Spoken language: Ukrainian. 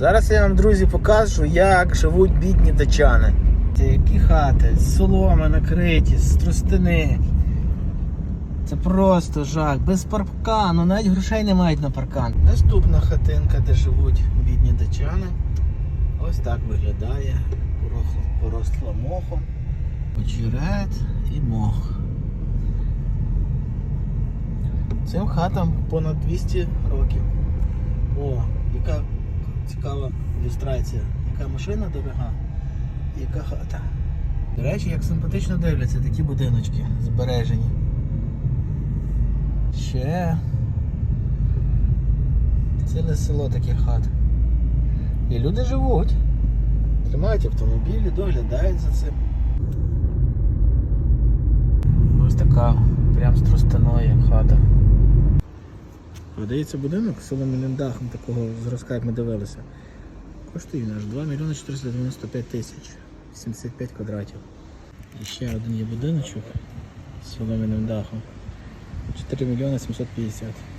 Зараз я вам, друзі, покажу, як живуть бідні дачани. Які хати, з соломи накриті, з тростини. Це просто жах. Без паркану, навіть грошей не мають на паркан. Наступна хатинка, де живуть бідні дачани. Ось так виглядає. Поросла мохом. Очерет і мох. Цим хатам понад 200 років. О, яка цікава ілюстрація. Яка машина дорога, і яка хата. До речі, як симпатично дивляться такі будиночки збережені. Ще ціле село таких хат. І люди живуть. Тримають автомобілі, доглядають за цим. Ось така прям з тростяною хата. Продається будинок з солом'яним дахом такого зразка, як ми дивилися. Коштує аж 2 мільйони 495 тисяч, 75 квадратів. І ще один є будиночок з соломенним дахом. 4 мільйони 750.